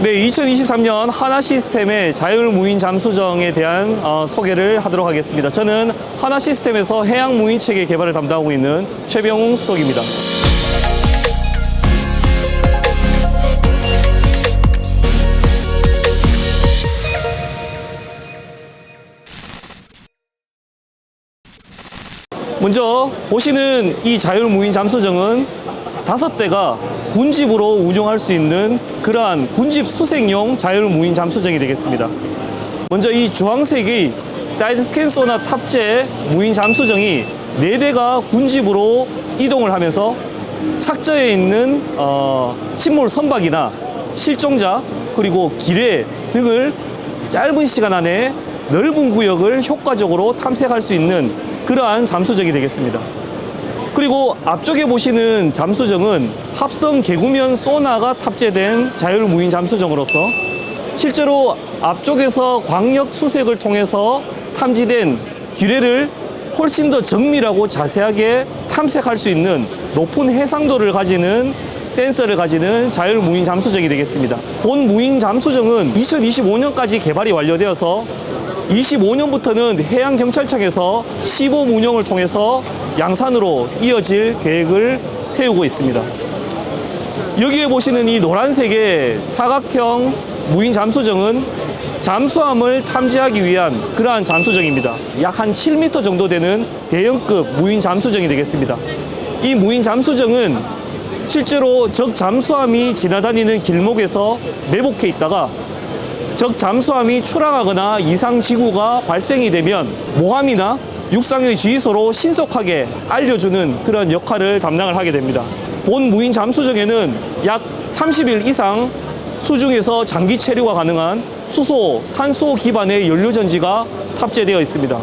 네, 2023년 하나 시스템의 자율 무인 잠수정에 대한 어, 소개를 하도록 하겠습니다. 저는 하나 시스템에서 해양 무인 체계 개발을 담당하고 있는 최병웅 수석입니다. 먼저 보시는 이 자율 무인 잠수정은 다섯 대가 군집으로 운영할 수 있는 그러한 군집 수색용 자율 무인 잠수정이 되겠습니다. 먼저 이 주황색의 사이드 스캔 소나 탑재 무인 잠수정이 네 대가 군집으로 이동을 하면서 착저에 있는 어, 침몰 선박이나 실종자 그리고 기뢰 등을 짧은 시간 안에 넓은 구역을 효과적으로 탐색할 수 있는 그러한 잠수정이 되겠습니다. 그리고 앞쪽에 보시는 잠수정은 합성 개구면 소나가 탑재된 자율 무인 잠수정으로서 실제로 앞쪽에서 광역 수색을 통해서 탐지된 기뢰를 훨씬 더 정밀하고 자세하게 탐색할 수 있는 높은 해상도를 가지는 센서를 가지는 자율 무인 잠수정이 되겠습니다. 본 무인 잠수정은 2025년까지 개발이 완료되어서 25년부터는 해양경찰청에서 시범 운영을 통해서 양산으로 이어질 계획을 세우고 있습니다. 여기에 보시는 이 노란색의 사각형 무인 잠수정은 잠수함을 탐지하기 위한 그러한 잠수정입니다. 약 한 7m 정도 되는 대형급 무인 잠수정이 되겠습니다. 이 무인 잠수정은 실제로 적 잠수함이 지나다니는 길목에서 매복해 있다가 적 잠수함이 출항하거나 이상 지구가 발생이 되면 모함이나 육상의 주의소로 신속하게 알려주는 그런 역할을 담당을 하게 됩니다. 본 무인 잠수정에는 약 30일 이상 수중에서 장기 체류가 가능한 수소, 산소 기반의 연료 전지가 탑재되어 있습니다.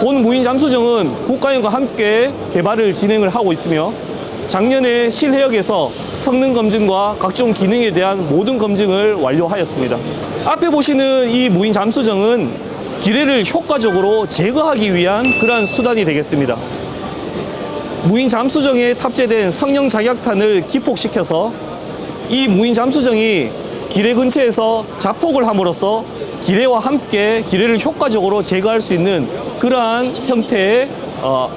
본 무인 잠수정은 국가연과 함께 개발을 진행을 하고 있으며 작년에 실해역에서 성능 검증과 각종 기능에 대한 모든 검증을 완료하였습니다. 앞에 보시는 이 무인 잠수정은 기뢰를 효과적으로 제거하기 위한 그러한 수단이 되겠습니다. 무인 잠수정에 탑재된 성령 자격탄을 기폭시켜서 이 무인 잠수정이 기뢰 근처에서 자폭을 함으로써 기뢰와 함께 기뢰를 효과적으로 제거할 수 있는 그러한 형태의 어,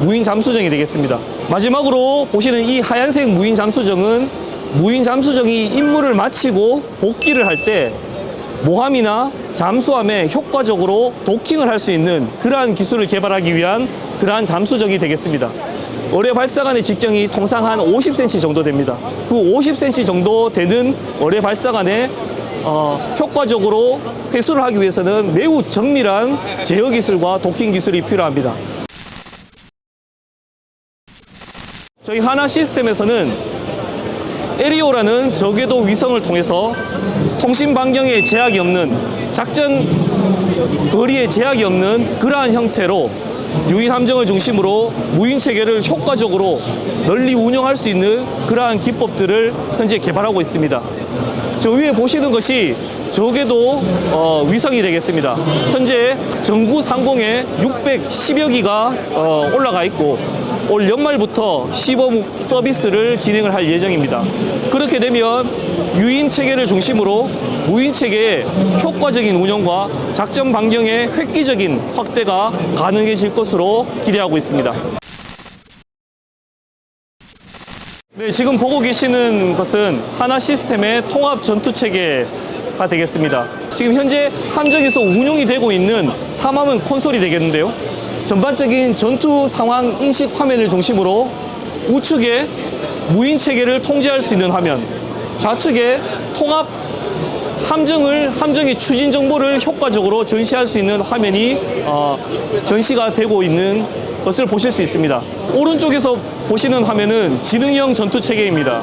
무인 잠수정이 되겠습니다. 마지막으로 보시는 이 하얀색 무인 잠수정은 무인 잠수정이 임무를 마치고 복귀를 할 때 모함이나 잠수함에 효과적으로 도킹을 할 수 있는 그러한 기술을 개발하기 위한 그러한 잠수정이 되겠습니다. 어뢰 발사관의 직경이 통상 한 50cm 정도 됩니다. 그 50cm 정도 되는 어뢰 발사관에 어, 효과적으로 회수를 하기 위해서는 매우 정밀한 제어 기술과 도킹 기술이 필요합니다. 저희 하나 시스템에서는 에리오라는 저궤도 위성을 통해서 통신 반경에 제약이 없는 작전 거리에 제약이 없는 그러한 형태로 유인 함정을 중심으로 무인 체계를 효과적으로 널리 운영할 수 있는 그러한 기법들을 현재 개발하고 있습니다. 저 위에 보시는 것이 저궤도 어, 위성이 되겠습니다. 현재 전구 상공에 610여 기가 어, 올라가 있고 올 연말부터 시범 서비스를 진행을 할 예정입니다. 그렇게 되면 유인 체계를 중심으로 무인 체계의 효과적인 운영과 작전 반경의 획기적인 확대가 가능해질 것으로 기대하고 있습니다. 네, 지금 보고 계시는 것은 하나 시스템의 통합 전투 체계 가 되겠습니다. 지금 현재 함정에서 운용이 되고 있는 사마문 콘솔이 되겠는데요. 전반적인 전투 상황 인식 화면을 중심으로 우측에 무인 체계를 통제할 수 있는 화면, 좌측에 통합 함정을 함정의 추진 정보를 효과적으로 전시할 수 있는 화면이 어, 전시가 되고 있는 것을 보실 수 있습니다. 오른쪽에서 보시는 화면은 지능형 전투 체계입니다.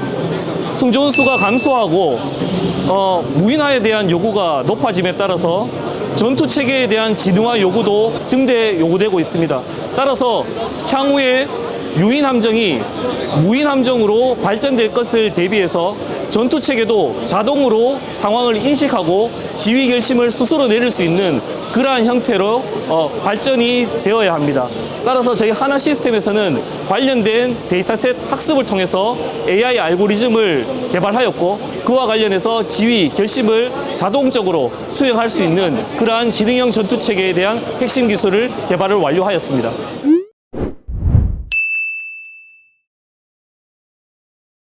승조원 수가 감소하고 어, 무인화에 대한 요구가 높아짐에 따라서 전투 체계에 대한 지능화 요구도 증대 요구되고 있습니다. 따라서 향후에 유인 함정이 무인 함정으로 발전될 것을 대비해서 전투 체계도 자동으로 상황을 인식하고 지휘 결심을 스스로 내릴 수 있는 그러한 형태로 어, 발전이 되어야 합니다. 따라서 저희 하나 시스템에서는 관련된 데이터셋 학습을 통해서 AI 알고리즘을 개발하였고 그와 관련해서 지휘, 결심을 자동적으로 수행할 수 있는 그러한 지능형 전투 체계에 대한 핵심 기술을 개발을 완료하였습니다.